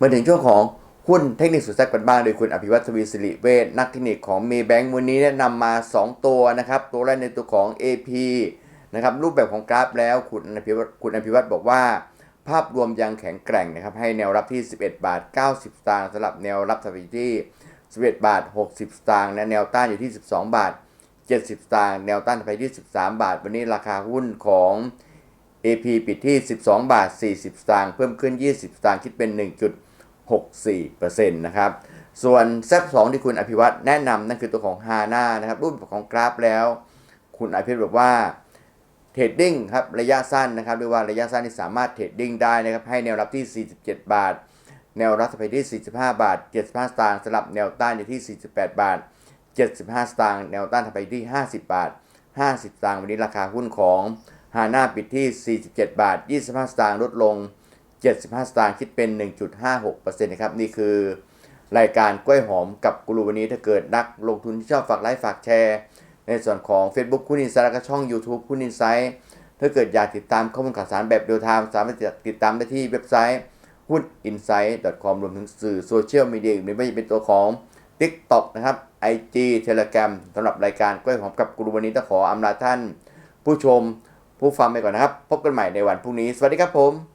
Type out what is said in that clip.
มาถึงช่วงของหุ้นเทคนิคสุดแซ่บกันบ้างโดยคุณอภิวัตทวีสิริเวชนักเทคนิคของเมย์แบงค์วันนี้แนะนำมา 2 ตัวนะครับ ตัวแรกในตัวของ AP นะครับรูปแบบของกราฟแล้วคุณอภิวัตคุณอภิวัตบอกว่า ภาพรวมยังแข็งแกร่งนะครับให้แนวรับที่ 11 บาท 90 สตางค์สำหรับแนวรับสถิติที่ 11 บาท 60 สตางค์และแนวต้านอยู่ที่ 12 บาท 70 สตางค์แนวต้านไปที่ 13 บาท วันนี้ราคาหุ้นของ AP ปิดที่ 12 บาท 40 สตางค์เพิ่มขึ้น 20 สตางค์คิดเป็น 1.64%นะครับ ส่วนแซฟ2ที่คุณอภิวัตแนะนำนั่นคือตัวของฮาน่านะครับ รูปของกราฟแล้ว คุณอภิวัตบอกว่าเทรดดิ้งครับระยะสั้นนะครับเรียว่าระยะสั้นที่สามารถเทรดดิ้งได้นะครับให้แนวรับที่ 47 บาท แนวรับไปที่ 45 บาท 75 สตางค์สำหรับแนวต้านอยู่ที่ 48 บาท 75 สตางค์แนวต้านทไปที่ 50 บาท 50 สตางค์วันนี้ราคาหุ้นของ ฮาน่าปิดที่ 47 บาท 25 สตางค์ลดลง 75 สตางค์คิดเป็น 1.56%นะครับ นี่คือรายการกล้วยหอมกับกูรูวันนี้ถ้าเกิดนักลงทุนที่ชอบฝากไลค์ฝากแชร์ ในส่วนของ Facebook คุณอินไซด์และก็ช่อง YouTube คุณอินไซด์ถ้าเกิดอยากติดตามข้อมูลข่าวสารแบบเดียวทามสามารถติดตามได้ที่เว็บไซต์หุ้น insight com รวมถึงสื่อโซเชียลมีเดียอื่นไม่ว่าจะเป็นตัวของ TikTok นะครับ IG Telegram สำหรับรายการกล้วยหอมกับกูรูวันนี้ต้องขออำลาท่าน ผู้ชม ผู้ฟังไปก่อนนะครับ พบกันใหม่ในวันพรุ่งนี้ สวัสดีครับผม